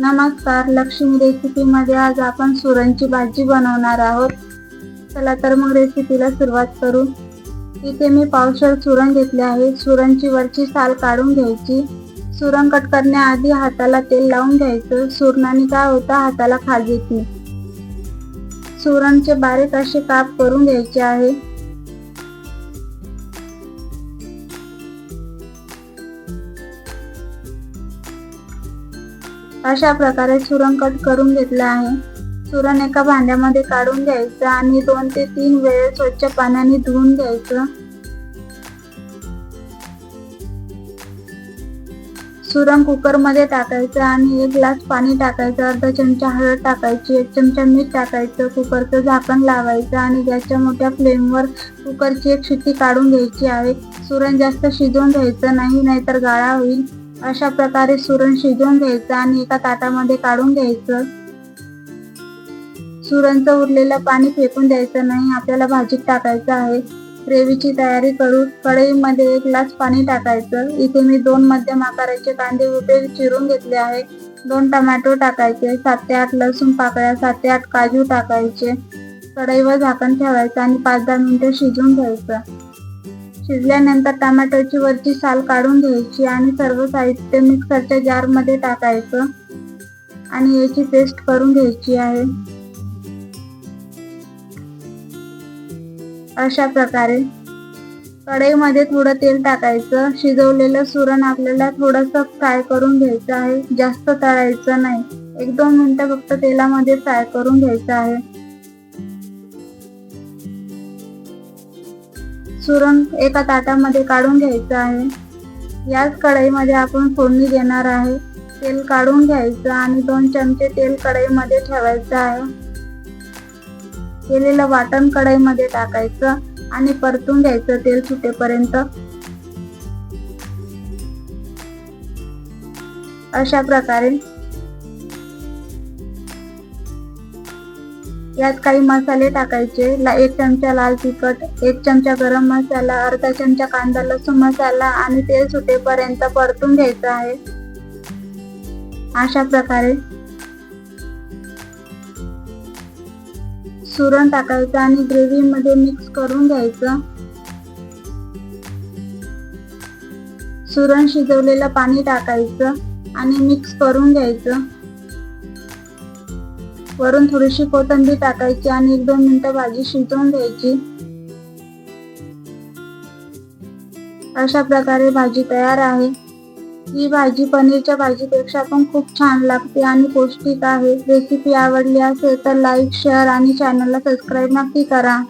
नमस्कार लक्ष्मी रेसिपीमध्ये आज आपण सुरणची भाजी बनवणार आहोत. चला तर मग रेसिपीला सुरुवात करू. इथे मी पावशर सुरण घेतले आहे. सुरणची वरची साल काढून घ्यायची. सुरण कट करण्याआधी हाताला तेल लावून घ्यायचं. सुरणाने काय होतं? हाताला खाज येते. सुरणचे बारीक असे काप करून घ्यायचे आहे. अशा प्रकारे सुरण कट करून घेतलं आहे. सुरण एका भांड्यामध्ये काढून घ्यायचं आणि दोन ते तीन वेळ स्वच्छ पाण्याने धुवून घ्यायचं. सुरण कुकरमध्ये टाकायचं आणि एक ग्लास पाणी टाकायचं अर्धा चमचा हळद टाकायची एक चमचा मीठ टाकायचं कुकरचं झाकण लावायचं आणि गॅसच्या मोठ्या फ्लेमवर कुकरची एक शिट्टी काढून घ्यायची आहे. सुरण जास्त शिजवून घ्यायचं नाही नाहीतर गाळा होईल. अशा प्रकारे सुरण शिजवून घ्यायचं आणि एका ताटामध्ये काढून घ्यायचं. सुरणचं उरलेलं पाणी फेकून द्यायचं नाही आपल्याला भाजीत टाकायचं आहे. ग्रेव्हीची तयारी करू कढईमध्ये एक ग्लास पाणी टाकायचं. इथे मी दोन मध्यम आकाराचे कांदे उभे चिरून घेतले आहे दोन टमॅटो टाकायचे सात ते आठ लसूण पाकळ्या सात ते आठ काजू टाकायचे. कढईवर झाकण ठेवायचं आणि पाच दहा मिनिटं शिजवून घ्यायचं. शिजल्यानंतर टमॅटोची वरची साल काढून घ्यायची आणि सर्व साहित्य मिक्सरच्या जारमध्ये टाकायचं. आणि याची पेस्ट करून घ्यायची आहे. अशा प्रकारे कढईमध्ये थोडं तेल टाकायचं. शिजवलेलं सुरण आपल्याला थोडस फ्राय करून घ्यायचं आहे. जास्त तळायचं नाही. एक दोन मिनटं फक्त तेलामध्ये फ्राय करून घ्यायचं आहे. सुरण एका ताटामध्ये काढून घ्यायचं आहे. याच कढईमध्ये आपण फोडणी देणार आहे. तेल काढून घ्यायचं आणि दोन चमचे तेल कढईमध्ये ठेवायचं आहे. केलेलं वाटण कढईमध्ये टाकायचं आणि परतून घ्यायचं तेल सुटेपर्यंत. अशा प्रकारे यात काही मसाले टाकायचे. एक चमचा लाल तिखट एक चमचा गरम मसाला अर्धा चमचा कांदा लसूण मसाला आणि तेल सुटेपर्यंत परतून घ्यायचं आहे. अशा प्रकारे सुरण टाकायचं आणि ग्रेव्हीमध्ये मिक्स करून घ्यायचं. सुरण शिजवलेलं पाणी टाकायचं आणि मिक्स करून घ्यायचं. वरून थोडीशी कोथिंबीर टाकायची आणि एक दोन मिनिटं भाजी शिजवून घ्यायची. अशा प्रकारे भाजी तयार आहे. ही भाजी पनीरच्या भाजीपेक्षा पण खूप छान लागते आणि पौष्टिक आहे. रेसिपी आवडली असेल तर लाईक शेअर आणि चॅनलला सबस्क्राईब नक्की करा.